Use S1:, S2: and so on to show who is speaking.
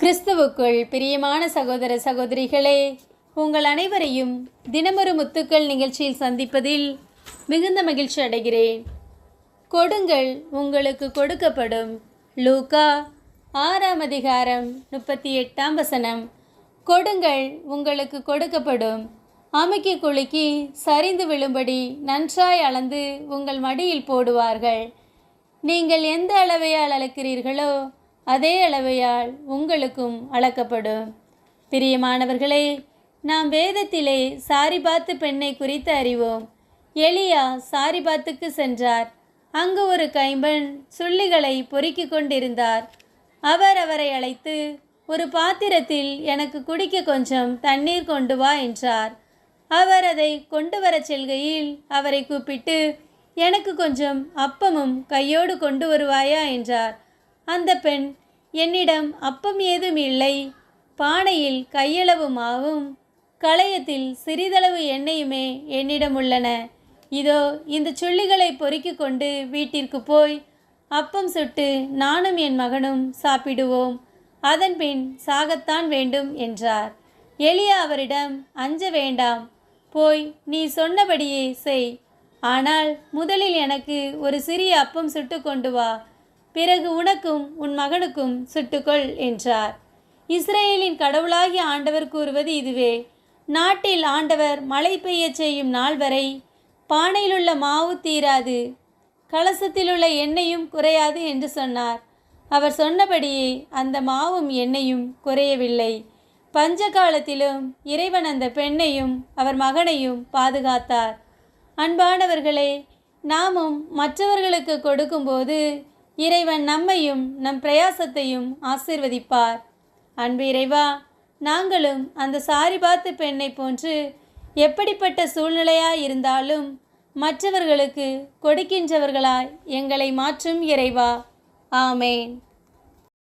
S1: கிறிஸ்துவுக்குள் பிரியமான சகோதர சகோதரிகளே உங்கள் அனைவரையும் தினமொரு முத்துக்கள் நிகழ்ச்சியில் சந்திப்பதில் மிகுந்த மகிழ்ச்சி அடைகிறேன். கொடுங்கள் உங்களுக்கு கொடுக்கப்படும் லூகா ஆறாம் அதிகாரம் முப்பத்தி எட்டாம் வசனம். கொடுங்கள் உங்களுக்கு கொடுக்கப்படும். அமுக்கி குலுக்கி சரிந்து விழும்படி நன்றாய் அளந்து உங்கள் மடியில் போடுவார்கள். நீங்கள் எந்த அளவையால் அளக்கிறீர்களோ அதே அளவையால் உங்களுக்கும் அளக்கப்படும். பிரியமானவர்களே நாம் வேதத்திலே சாரிபாத்து பெண்ணை குறித்து அறிவோம். எலியா சாரிபாத்துக்கு சென்றார். அங்கு ஒரு கைம்பெண் சுள்ளிகளை பொறுக்கிக் கொண்டிருந்தார். அவர் அவரை அழைத்து ஒரு பாத்திரத்தில் எனக்கு குடிக்க கொஞ்சம் தண்ணீர் கொண்டு வா என்றார். அவர் அதை கொண்டு வரச் செல்கையில் அவரை கூப்பிட்டு எனக்கு கொஞ்சம் அப்பமும் கையோடு கொண்டு வருவாயா என்றார். அந்த பெண் என்னிடம் அப்பம் ஏதும் இல்லை. பானையில் கையளவு மாவும் களையத்தில் சிறிதளவு எண்ணெயுமே என்னிடம் உள்ளன. இதோ இந்த சுள்ளிகளை பொறுக்கி கொண்டு வீட்டிற்கு போய் அப்பம் சுட்டு நானும் என் மகனும் சாப்பிடுவோம். அதன்பின் சாகத்தான் வேண்டும் என்றார். எளிய அவரிடம் அஞ்ச வேண்டாம். போய் நீ சொன்னபடியே செய். ஆனால் முதலில் எனக்கு ஒரு சிறிய அப்பம் சுட்டு கொண்டு வா. பிறகு உனக்கும் உன் மகனுக்கும் சுட்டுக்கொள் என்றார். இஸ்ரேலின் கடவுளாகிய ஆண்டவர் கூறுவது இதுவே. நாட்டில் ஆண்டவர் மழை பெய்யச் செய்யும் நாள் வரை பானையிலுள்ள மாவு தீராது கலசத்திலுள்ள எண்ணெயும் குறையாது என்று சொன்னார். அவர் சொன்னபடியே அந்த மாவும் எண்ணெயும் குறையவில்லை. பஞ்ச காலத்திலும் இறைவன் அந்த பெண்ணையும் அவர் மகனையும் பாதுகாத்தார். அன்பானவர்களே நாமும் மற்றவர்களுக்கு கொடுக்கும்போது இறைவன் நம்மையும் நம் பிரயாசத்தையும் ஆசீர்வதிப்பார். அன்பு இறைவா நாங்களும் அந்த சாரி பார்த்து பெண்ணை போன்று எப்படிப்பட்ட சூழ்நிலையாய் இருந்தாலும் மற்றவர்களுக்கு கொடுக்கின்றவர்களாய் எங்களை மாற்றும் இறைவா. ஆமேன்.